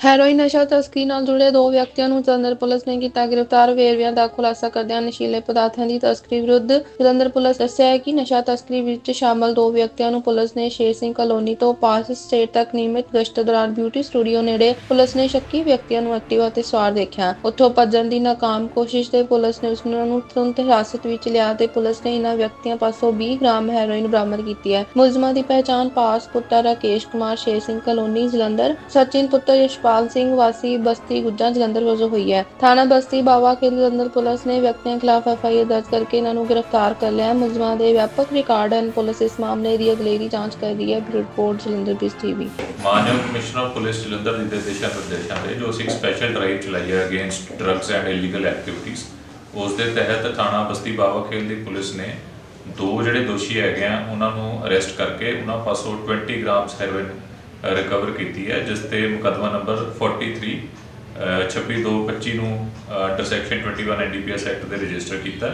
Heroin ਨਸ਼ਾ ਤਸਕਰੀ ਨਾਲ ਜੁੜੇ ਦੋ ਵਿਅਕਤੀਆਂ ਨੂੰ ਜਲੰਧਰ ਪੁਲਿਸ ਨੇ ਕੀਤਾ ਗ੍ਰਿਫਤਾਰ। ਵੇਰਵਿਆਂ ਦਾ ਖੁਲਾਸਾ ਕਰਦਿਆਂ ਨਸ਼ੀਲੇ ਪਦਾਰਥਾਂ ਦੀ ਤਸਕਰੀ ਵਿਰੁੱਧ ਜਲੰਧਰ ਪੁਲਿਸ ਦੱਸਿਆ ਹੈ ਕਿ ਨਸ਼ਾ ਤਸਕਰੀ ਵਿੱਚ ਸ਼ਾਮਲ ਦੋ ਵਿਅਕਤੀਆਂ ਨੂੰ ਪੁਲਿਸ ਨੇ ਸ਼ੇਰ ਸਿੰਘ ਕਲੋਨੀ ਤੋਂ ਪਾਸ ਸਟੇਟ ਤੱਕ ਨਿਯਮਿਤ ਗਸ਼ਤ ਦੌਰਾਨ ਬਿਊਟੀ ਸਟੂਡੀਓ ਨੇੜੇ ਪੁਲਿਸ ਨੇ ਸ਼ੱਕੀ ਵਿਅਕਤੀਆਂ ਨੂੰ ਐਕਟਿਵਾ ਤੇ ਸਵਾਰ ਦੇਖਿਆ। ਉੱਥੋਂ ਭੱਜਣ ਦੀ ਨਾਕਾਮ ਕੋਸ਼ਿਸ਼ ਤੇ ਪੁਲਿਸ ਨੇ ਉਸ ਨੂੰ ਤੁਰੰਤ ਹਿਰਾਸਤ ਵਿੱਚ ਲਿਆ ਤੇ ਪੁਲਿਸ ਨੇ ਇਹਨਾਂ ਵਿਅਕਤੀਆਂ ਪਾਸੋਂ 20 ਗ੍ਰਾਮ ਹੈਰੋਇਨ ਬਰਾਮਦ ਕੀਤੀ ਹੈ। ਮੁਲਜ਼ਮਾਂ ਦੀ ਪਹਿਚਾਣ ਪਾਸ ਪੁੱਤਰ ਰਾਕੇਸ਼ ਕੁਮਾਰ ਸ਼ੇਰ ਸਿੰਘ ਕਲੋਨੀ, ਜਲੰਧਰ। ਸਚਿਨ ਪੁੱਤਰ ਯਸ਼ਪਾਲ ਸਿੰਘ ਵਾਸੀ ਬਸਤੀ ਗੁੱਜਾ ਜਲੰਧਰ ਵਜੋਂ ਹੋਈ ਹੈ। ਥਾਣਾ ਬਸਤੀ ਬਾਵਾ ਕੇ ਜਲੰਧਰ ਪੁਲਿਸ ਨੇ ਵਿਅਕਤੀਆਂ ਖਿਲਾਫ ਐਫਆਈਆਰ ਦਰਜ ਕਰਕੇ ਇਹਨਾਂ ਨੂੰ ਗ੍ਰਿਫਤਾਰ ਕਰ ਲਿਆ ਹੈ। ਮੁਲਜ਼ਮਾਂ ਦੇ ਵਿਆਪਕ ਰਿਕਾਰਡ ਹਨ। ਪੁਲਿਸ ਇਸ ਮਾਮਲੇ ਦੀ ਅਗਲੇਰੀ ਜਾਂਚ ਕਰ ਰਹੀ ਹੈ। ਬਿਊਰੋ ਰਿਪੋਰਟ, ਜਲੰਧਰ ਬਿਸ ਟੀਵੀ ਮਾਨਯੋਗ ਕਮਿਸ਼ਨਰ ਆਫ ਪੁਲਿਸ ਜਲੰਧਰ ਦੇ ਨਿਰਦੇਸ਼ਾਂ ਨਿਰਦੇਸ਼ਾਂ ਦੇ ਜੋ ਅਸੀਂ ਇੱਕ ਸਪੈਸ਼ਲ ਡਰਾਈਵ ਚਲਾਈ ਹੈ against drugs and illegal activities ਉਸ ਦੇ ਤਹਿਤ ਥਾਣਾ ਬਸਤੀ ਬਾਵਾ ਖੇਲ ਦੀ ਪੁਲਿਸ ਨੇ ਦੋ ਜਿਹੜੇ ਦੋਸ਼ੀ ਹੈਗੇ ਆ, ਉਹਨਾਂ ਨੂੰ ਅਰੈਸਟ ਕਰਕੇ ਉਹਨਾਂ ਪਾਸੋਂ 20 ਗ੍ਰਾਮਸ ਹੈਰੋਇਨ ਰਿਕਵਰ ਕੀਤੀ ਹੈ, ਜਿਸ ਤੇ ਮੁਕੱਦਮਾ ਨੰਬਰ 43 ਅਹ 26225 ਨੂੰ ਅੰਡਰ ਸੈਕਸ਼ਨ 21 ਐਨਡੀਪੀਐਸ ਐਕਟ ਦੇ ਰਜਿਸਟਰ ਕੀਤਾ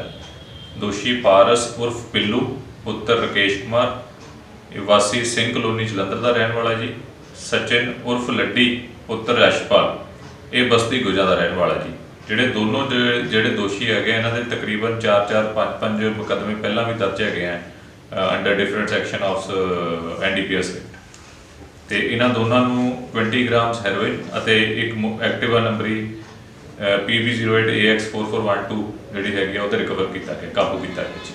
ਦੋਸ਼ੀ ਪਾਰਸ ਉਰਫ ਪਿੱਲੂ, ਪੁੱਤਰ ਰਕੇਸ਼ ਕੁਮਾਰ ਵਾਸੀ ਸਿੰਘ ਕਲੋਨੀ ਜਲੰਧਰ ਦਾ ਰਹਿਣ ਵਾਲਾ ਜੀ, ਸਚਿਨ ਉਰਫ ਲੱਡੀ, ਪੁੱਤਰ ਯਸ਼ਪਾਲ ਇਹ ਬਸਤੀ ਗੁਜਾ ਦਾ ਰਹਿਣ ਵਾਲਾ ਜੀ। ਜਿਹੜੇ ਦੋਨੋਂ ਜਿਹੜੇ ਜਿਹੜੇ ਦੋਸ਼ੀ ਹੈਗੇ ਇਹਨਾਂ ਦੇ ਤਕਰੀਬਨ 4 4 5 5 ਮੁਕੱਦਮੇ ਪਹਿਲਾਂ ਵੀ ਦਰਜ ਹੈਗੇ ਆ under different section of NDPS act ਤੇ ਇਹਨਾਂ ਦੋਨਾਂ ਨੂੰ 20 ਗ੍ਰਾਮਸ ਹੈਰੋਇਨ ਅਤੇ ਇੱਕ ਐਕਟਿਵਾ ਨੰਬਰੀ PB08AX4412 ਜਿਹੜੀ ਹੈਗੀ ਆ ਉਹ ਤੇ ਰਿਕਵਰ ਕੀਤਾ ਗਿਆ, ਕਾਬੂ ਕੀਤਾ ਗਿਆ ਜੀ।